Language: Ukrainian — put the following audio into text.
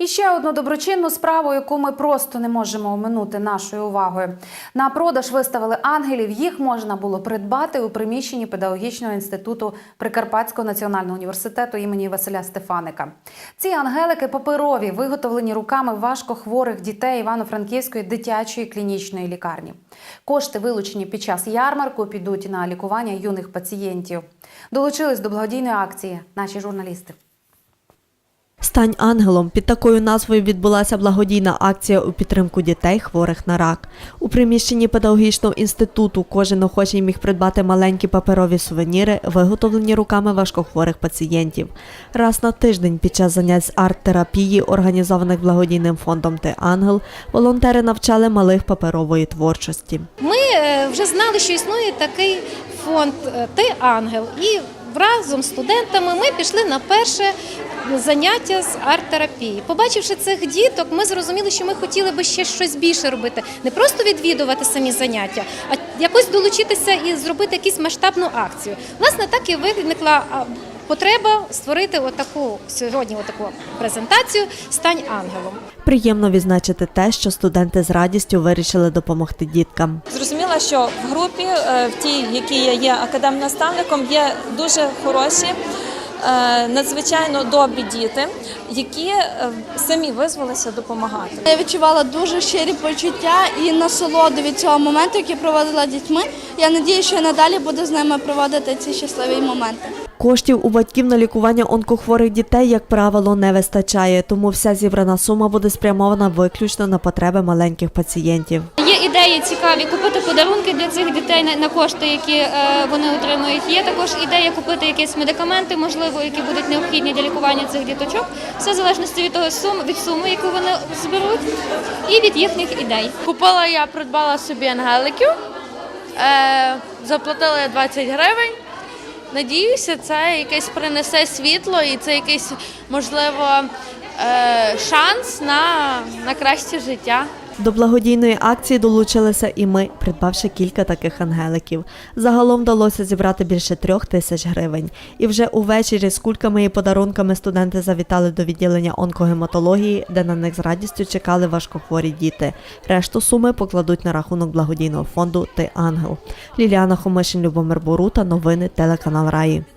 І ще одну доброчинну справу, яку ми просто не можемо оминути нашою увагою. На продаж виставили ангелів. Їх можна було придбати у приміщенні педагогічного інституту Прикарпатського національного університету імені Василя Стефаника. Ці ангелики паперові, виготовлені руками важкохворих дітей Івано-Франківської дитячої клінічної лікарні. Кошти, вилучені під час ярмарку, підуть на лікування юних пацієнтів. Долучились до благодійної акції наші журналісти. Стань ангелом під такою назвою відбулася благодійна акція у підтримку дітей, хворих на рак. У приміщенні педагогічного інституту кожен охочий міг придбати маленькі паперові сувеніри, виготовлені руками важкохворих пацієнтів. Раз на тиждень під час занять з арт-терапії, організованих благодійним фондом Ти ангел, волонтери навчали малих паперової творчості. Ми е, вже знали, що існує такий фонд е, Ти ангел. І разом з студентами ми пішли на перше заняття з арт-терапії. Побачивши цих діток, ми зрозуміли, що ми хотіли би ще щось більше робити, не просто відвідувати самі заняття, а якось долучитися і зробити якусь масштабну акцію. Власне, так і виникла. Потреба створити отаку сьогодні отаку презентацію Стань ангелом. Приємно відзначити те, що студенти з радістю вирішили допомогти діткам. Зрозуміла, що в групі, е, в тій, в якій я є академнаставником, є дуже хороші, е, надзвичайно добрі діти, які е, самі визвалися допомагати. Я відчувала дуже щирі почуття і насолоду від цього моменту, який проводила дітьми. Я надію, що надалі буду з ними проводити ці щасливі моменти. Коштів у батьків на лікування онкохворих дітей, як правило, не вистачає, тому вся зібрана сума буде спрямована виключно на потреби маленьких пацієнтів. Є ідеї цікаві купити подарунки для цих дітей на- кошти, які е, вони отримують. Є також ідея купити якісь медикаменти, можливо, які будуть необхідні для лікування цих діточок. Все в залежності від того сум від суми, яку вони зберуть, і від їхніх ідей. Купила я, придбала собі ангеликів, е, заплатила 20 гривень. Надіюся, це якесь принесе світло і це якийсь, можливо, е, шанс на, на краще життя. До благодійної акції долучилися і ми, придбавши кілька таких ангеликів. Загалом вдалося зібрати більше трьох тисяч гривень. І вже увечері з кульками і подарунками студенти завітали до відділення онкогематології, де на них з радістю чекали важкохворі діти. Решту суми покладуть на рахунок благодійного фонду Ти ангел. Ліліана Хомишин, Любомир Борута. Новини телеканал Раї.